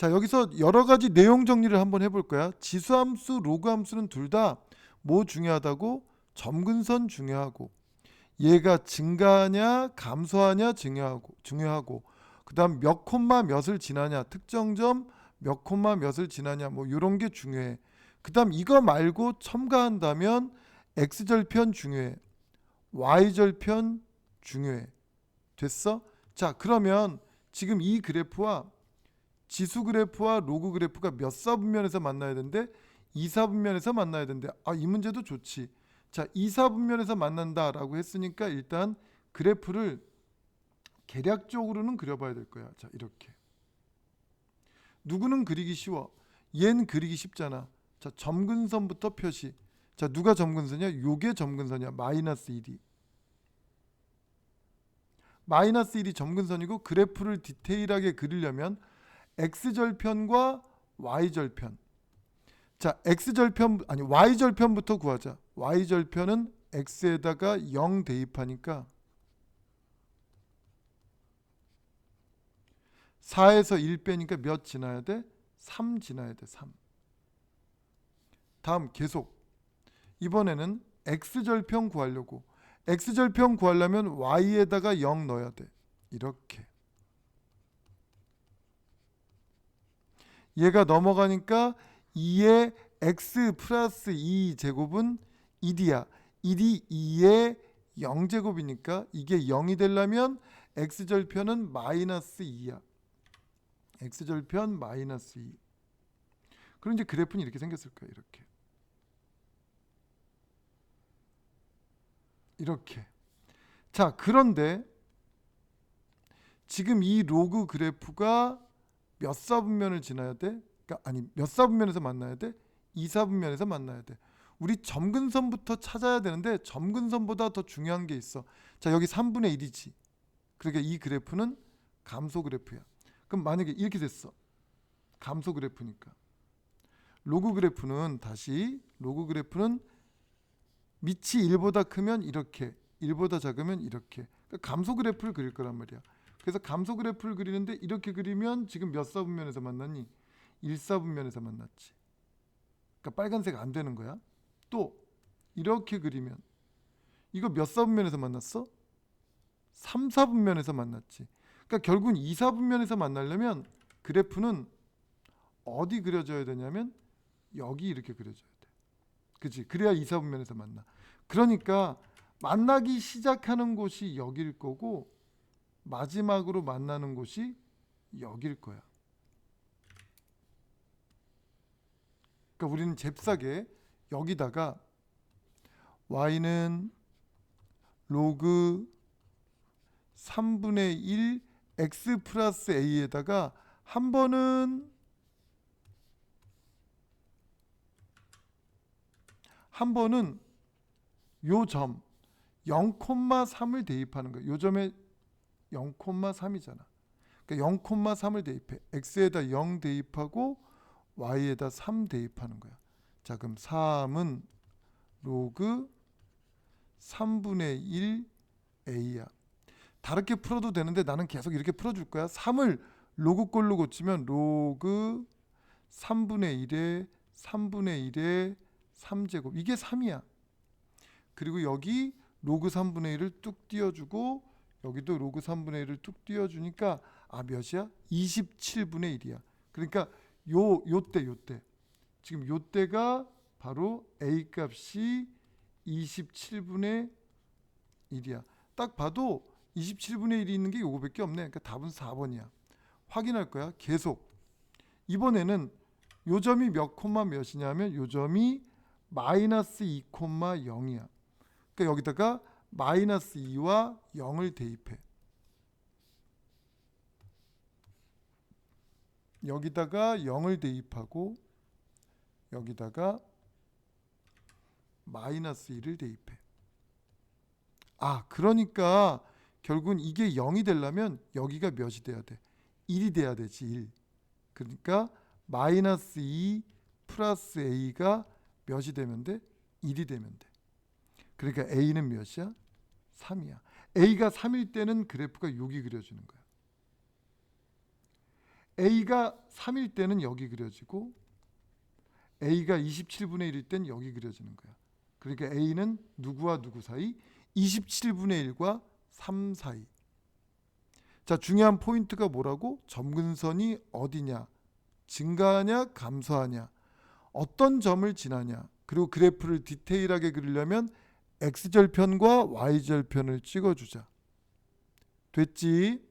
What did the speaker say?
자 여기서 여러 가지 내용 정리를 한번 해볼 거야. 지수함수, 로그함수는 둘 다 뭐 중요하다고? 점근선 중요하고 얘가 증가하냐 감소하냐 중요하고 중요하고 그 다음 몇 콤마 몇을 지나냐 특정점 몇 콤마 몇을 지나냐 뭐 이런 게 중요해. 그 다음 이거 말고 첨가한다면 x 절편 중요해. y 절편 중요해. 됐어? 자 그러면 지금 이 그래프와 지수 그래프와 로그 그래프가 몇 사분면에서 만나야 되는데 2사분면에서 만나야 되는데 아 이 문제도 좋지. 자 2사분면에서 만난다라고 했으니까 일단 그래프를 계략적으로는 그려봐야 될 거야. 자 이렇게. 누구는 그리기 쉬워. 얘는 그리기 쉽잖아. 자 점근선부터 표시. 자 누가 점근선이야? 요게 점근선이야. 마이너스 1이. 마이너스 1이 점근선이고 그래프를 디테일하게 그리려면 x절편과 y절편. 자, x절편 아니 y절편부터 구하자. y절편은 x에다가 0 대입하니까 4에서 1 빼니까 몇 지나야 돼? 3 지나야 돼. 3. 다음 계속. 이번에는 x절편 구하려고. x절편 구하려면 y에다가 0 넣어야 돼. 이렇게. 얘가 넘어가니까 2의 x 플러스 2 제곱은 1이야. 1이 2의 0제곱이니까 이게 0이 되려면 x절편은 마이너스 2야. x절편 마이너스 2. 그럼 이제 그래프는 이렇게 생겼을 거야. 이렇게. 이렇게. 자, 그런데 지금 이 로그 그래프가 몇 사분면을 지나야 돼? 그러니까 아니 몇 사분면에서 만나야 돼? 2사분면에서 만나야 돼. 우리 점근선부터 찾아야 되는데 점근선보다 더 중요한 게 있어. 자 여기 3분의 1이지. 그러니까 이 그래프는 감소 그래프야. 그럼 만약에 이렇게 됐어. 감소 그래프니까. 로그 그래프는 다시 로그 그래프는 밑이 1보다 크면 이렇게 1보다 작으면 이렇게 그러니까 감소 그래프를 그릴 거란 말이야. 그래서 감소 그래프를 그리는데 이렇게 그리면 지금 몇 사분면에서 만났니? 1사분면에서 만났지. 그러니까 빨간색 안 되는 거야. 또 이렇게 그리면 이거 몇 사분면에서 만났어? 3사분면에서 만났지. 그러니까 결국은 2사분면에서 만나려면 그래프는 어디 그려져야 되냐면 여기 이렇게 그려져야 돼. 그치? 그래야 2사분면에서 만나. 그러니까 만나기 시작하는 곳이 여길 거고 마지막으로 만나는 곳이 여길 거야. 그러니까 우리는 잽싸게 여기다가 y는 로그 3분의 1 x 플러스 a에다가 한 번은 한 번은 요 점 0,3을 대입하는 거예요. 요 점에 0,3이잖아. 그러니까 0,3을 대입해. x에다 0 대입하고 y에다 3 대입하는 거야. 자, 그럼 3은 로그 3분의 1 a야. 다르게 풀어도 되는데 나는 계속 이렇게 풀어줄 거야. 3을 로그 꼴로 고치면 로그 3분의 1에 3분의 1에 3제곱 이게 3이야. 그리고 여기 로그 3분의 1을 뚝 띄워주고 여기도 로그 3분의 1을 뚝 띄워주니까 아 몇이야? 27분의 1이야. 그러니까 요 요때 요때 지금 요때가 바로 a 값이 27분의 1이야. 딱 봐도 27분의 1이 있는 게 요거밖에 없네. 그러니까 답은 4번이야. 확인할 거야. 계속. 이번에는 요 점이 몇 콤마 몇이냐면 요 점이 마이너스 2 콤마 0이야. 그러니까 여기다가 마이너스 2와 0을 대입해. 여기다가 0을 대입하고 여기다가 마이너스 1을 대입해. 아, 그러니까 결국은 이게 0이 되려면 여기가 몇이 돼야 돼? 1이 돼야 되지, 1. 그러니까 마이너스 2 플러스 a가 몇이 되면 돼? 1이 되면 돼. 그러니까 a는 몇이야? 3이야. a가 3일 때는 그래프가 여기 그려지는 거야. A가 3일 때는 여기 그려지고 A가 27분의 1일 땐 여기 그려지는 거야. 그러니까 A는 누구와 누구 사이? 27분의 1과 3 사이. 자, 중요한 포인트가 뭐라고? 점근선이 어디냐? 증가하냐, 감소하냐? 어떤 점을 지나냐? 그리고 그래프를 디테일하게 그리려면 x절편과 y절편을 찍어 주자. 됐지?